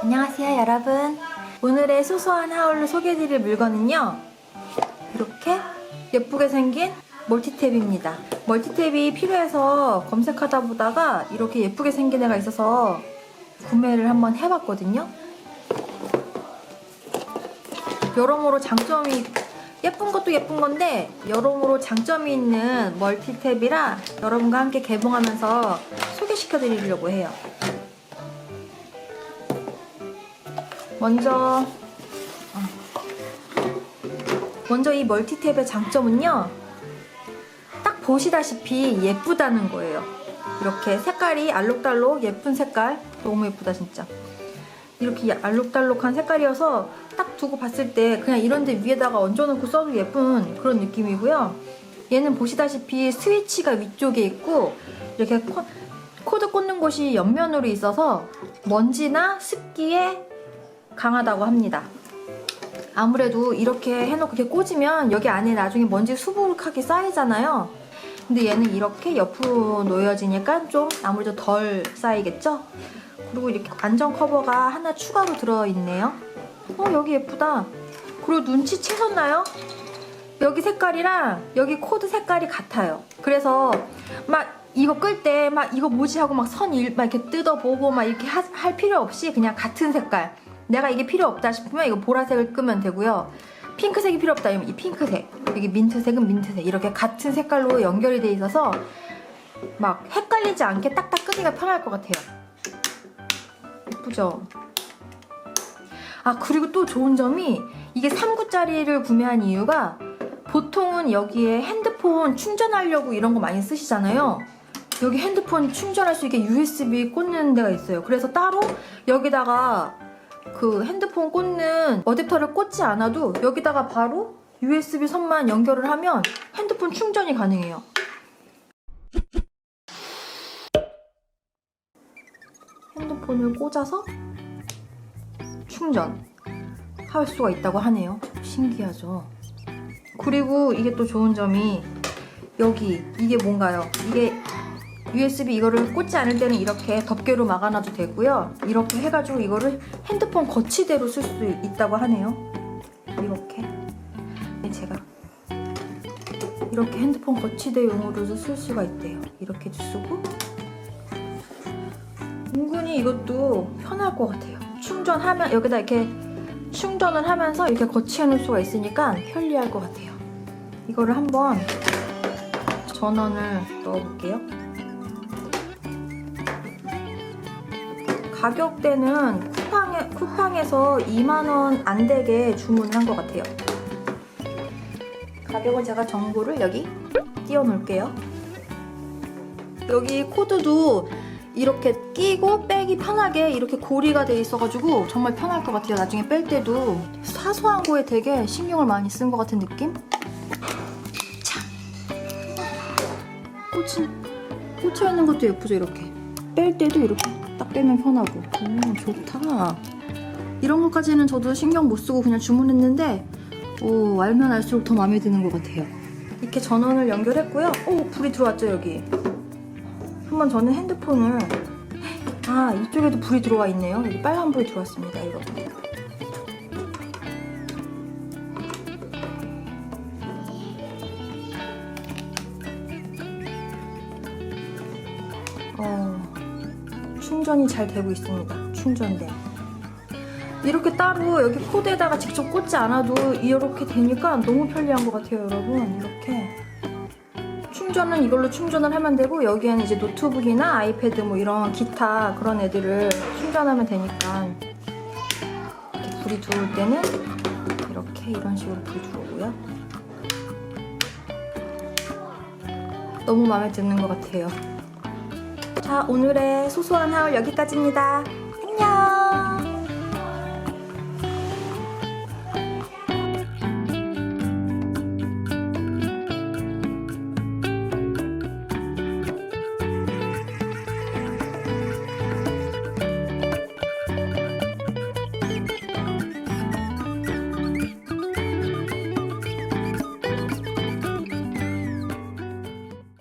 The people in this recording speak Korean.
안녕하세요 여러분. 오늘의 소소한 하울로 소개해드릴 물건은요 이렇게 예쁘게 생긴 멀티탭입니다. 멀티탭이 필요해서 검색하다 보다가 이렇게 예쁘게 생긴 애가 있어서 구매를 한번 해봤거든요. 여러모로 장점이 예쁜 것도 예쁜 건데 여러모로 장점이 있는 멀티탭이라 여러분과 함께 개봉하면서 소개시켜 드리려고 해요 먼저 어. 먼저 이 멀티탭의 장점은요 딱 보시다시피 예쁘다는 거예요. 이렇게 색깔이 알록달록 예쁜 색깔. 너무 예쁘다 진짜. 이렇게 알록달록한 색깔이어서 딱 두고 봤을 때 그냥 이런 데 위에다가 얹어놓고 써도 예쁜 그런 느낌이고요. 얘는 보시다시피 스위치가 위쪽에 있고 이렇게 코, 코드 꽂는 곳이 옆면으로 있어서 먼지나 습기에 강하다고 합니다. 아무래도 이렇게 해놓고 이렇게 꽂으면 여기 안에 나중에 먼지 수북하게 쌓이잖아요. 근데 얘는 이렇게 옆으로 놓여지니까 좀 아무래도 덜 쌓이겠죠? 그리고 이렇게 안전 커버가 하나 추가로 들어있네요. 어, 여기 예쁘다. 그리고 눈치 채셨나요? 여기 색깔이랑 여기 코드 색깔이 같아요. 그래서 막 이거 끌 때 막 이거 뭐지 하고 막선막 이렇게 뜯어보고 막 이렇게 하- 할 필요 없이 그냥 같은 색깔. 내가 이게 필요 없다 싶으면 이거 보라색을 끄면 되고요. 핑크색이 필요 없다 이러면 이 핑크색, 여기 민트색은 민트색 이렇게 같은 색깔로 연결이 돼 있어서 막 헷갈리지 않게 딱딱 끄기가 편할 것 같아요. 예쁘죠? 아 그리고 또 좋은 점이 이게 3구짜리를 구매한 이유가 보통은 여기에 핸드폰 충전하려고 이런 거 많이 쓰시잖아요. 여기 핸드폰 충전할 수 있게 USB 꽂는 데가 있어요. 그래서 따로 여기다가 그 핸드폰 꽂는 어댑터를 꽂지 않아도 여기다가 바로 USB 선만 연결을 하면 핸드폰 충전이 가능해요. 핸드폰을 꽂아서 충전 할 수가 있다고 하네요. 신기하죠? 그리고 이게 또 좋은 점이 여기 이게 뭔가요? 이게 USB 이거를 꽂지 않을 때는 이렇게 덮개로 막아놔도 되고요. 이렇게 해가지고 이거를 핸드폰 거치대로 쓸수 있다고 하네요. 이렇게. 네, 제가 이렇게 핸드폰 거치대용으로도 쓸 수가 있대요. 이렇게 쓰고 은근히 이것도 편할 것 같아요. 충전하면 여기다 이렇게 충전을 하면서 이렇게 거치해 놓을 수가 있으니까 편리할 것 같아요. 이거를 한번 전원을 넣어볼게요. 가격대는 쿠팡에, 쿠팡에서 2만원 안 되게 주문한 것 같아요. 가격은 제가 정보를 여기 띄워 놓을게요. 여기 코드도 이렇게 끼고 빼기 편하게 이렇게 고리가 돼 있어가지고 정말 편할 것 같아요. 나중에 뺄 때도 사소한 거에 되게 신경을 많이 쓴 것 같은 느낌? 자, 꽂힌, 꽂혀 있는 것도 예쁘죠, 이렇게. 뺄 때도 이렇게 딱 빼면 편하고. 오, 좋다. 이런 것까지는 저도 신경 못 쓰고 그냥 주문했는데, 오, 알면 알수록 더 마음에 드는 것 같아요. 이렇게 전원을 연결했고요. 오, 불이 들어왔죠, 여기. 한번 저는 핸드폰을 아 이쪽에도 불이 들어와 있네요 여기 빨간 불이 들어왔습니다 이거 어, 충전이 잘 되고 있습니다. 충전돼. 이렇게 따로 여기 코드에다가 직접 꽂지 않아도 이렇게 되니까 너무 편리한 것 같아요 여러분. 이렇게. 충전은 이걸로 충전을 하면 되고 여기에는 이제 노트북이나 아이패드 뭐 이런 기타 그런 애들을 충전하면 되니까. 이렇게 불이 들어올 때는 이렇게 이런 식으로 불이 들어오고요. 너무 마음에 드는 것 같아요. 자, 오늘의 소소한 하울 여기까지입니다. 안녕!